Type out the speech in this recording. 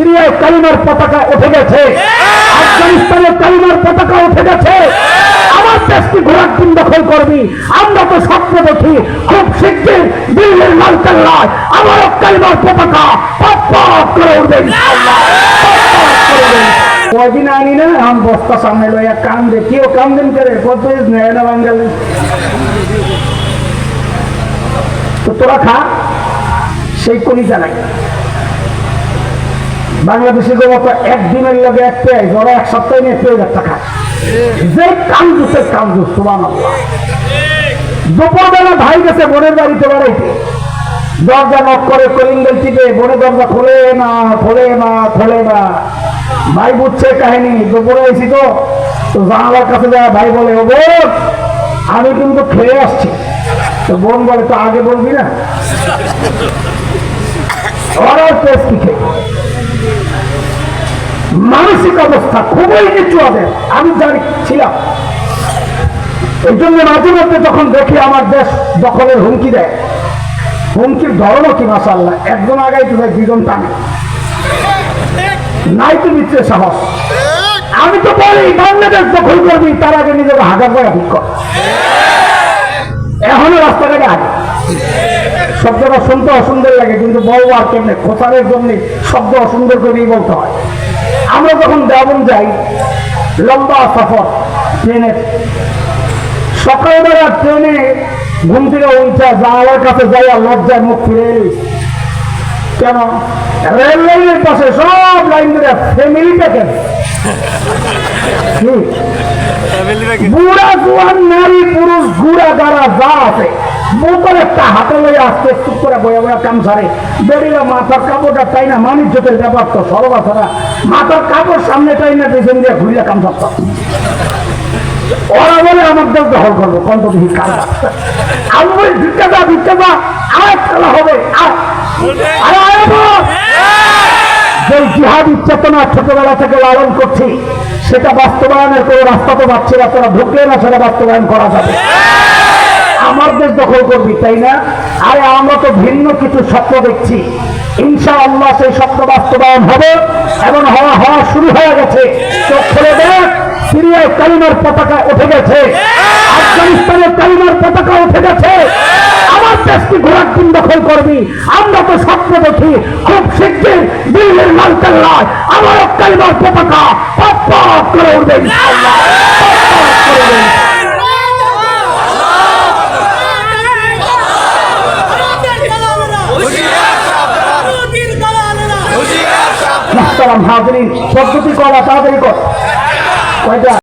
সিরিয়ায় কালিমার পতাকা উঠে গেছে। আফগানিস্তানে কালিমার পতাকা উঠে গেছে। আমার দেশকে ঘোরার দিন দখল করবি। আমরা তো স্বপ্ন দেখি। খুব শীঘ্রই দিল্লির লালকেল্লায় আমারও কালিমার পতাকা করে উঠবে কদিন আনি না, এখন বস্তা সামনে লইয়া কেউ করে কত নেয় না বাঙ্গালি তো তোরা খা, সেই কলিজা নাই। বাংলাদেশের মতো একদিনের লগে এক পেয়ে ওরা এক সপ্তাহে নিয়ে পেয়ে যাচ্ছে খায় যে কাম দুসে কাম দুস দুপুরবেলা ভাই গেছে বোনের বাড়িতে বেড়াইতে। দরজা নক করে কলিঙ্গল টিপে বোনে দরজা খোলে না খোলে না খোলে না। ভাই বুঝছে কাহিনী, দুপুরে এসি তো তো জানালার কাছে যায়, ভাই বলে, ও বোন, আমি কিন্তু খেয়ে আসছি। তো বোন বলে, তো আগে বলবি না? টেস্টি খেয়ে মানসিক অবস্থা খুবই নিচু হবে আমি জানি, ছিলাম। এই জন্য মাঝে মধ্যে যখন দেখি আমার দেশ দখলের হুমকি দেয়, হুমকির ধরনও কি মাসাল্লাহ একজন আগাই তো ভাই দুজন টানে। নাই তো মিত্রের সাহস। আমি তো বলি, বাংলাদেশ দখল করবি, তার আগে নিজেকে হাজার করে ঠিক কর। এখনও রাস্তাঘাটে আগে শব্দটা শুনতে অসুন্দর লাগে কিন্তু বলব আর কেমনে? খোসারের জন্য শব্দ অসুন্দর করেই বলতে হয়। আমরা যখন দেবন যাই লম্বা সফর ট্রেনের। সকালবেলা ট্রেনে ঘুম থেকে উঠা জানালার কাছে যাই আর লজ্জায় মুখ ফিরে কেন? রেল লাইনের পাশে সব লাইন ধরে ফ্যামিলি প্যাকেজ বুড়া জোয়ান নারী পুরুষ গুড়া গাড়া যা আছে। বোতল একটা হাতে লয়ে আসতে চুপ করে বয়া বয়া কাম সারে বেরিয়ে মাথার কাপড়টা তাই না মানিজ্যতের ব্যাপার তো সরবা ছাড়া মাথার কাপড় সামনে তাই না, পেছন দিয়ে ঘুরিয়ে কাম সারত ওরা বলে, আমার দেশ দখল করব কন্ত দেখি কারা? আমি বলি, ভিক্ষা দা ভিক্ষা দা আর খেলা হবে আর। যে জিহাদি চেতনা ছোটবেলা থেকে লালন করছি, সেটা বাস্তবায়নের কোনো রাস্তা তো পাচ্ছি না, তোরা ঢুকলে না, সেটা বাস্তবায়ন করা যাবে। আমার দেশ দখল করবি, তাই না? আরে আমরা তো ভিন্ন কিছু স্বপ্ন দেখছি। ইনশা আল্লাহ সেই স্বপ্ন বাস্তবায়ন হবে এবং হওয়া হওয়া শুরু হয়ে গেছে। চোখ খুলে দেখ কালিমার পতাকা উঠে গেছে। আফগানিস্তানে কালিমার পতাকা উঠে গেছে। আমার দেশকে ঘোরার দিন দখল করবি? আমরা তো স্বপ্ন দেখি, খুব শীঘ্রই দিল্লির লালকেল্লায় আমারও কালিমার পতাকা পপ করে উঠবে ইনশাআল্লাহ। করে উঠবে। হাজরিন পদ্ধতি করা তাড়াতাড়ি কর। কয়টা?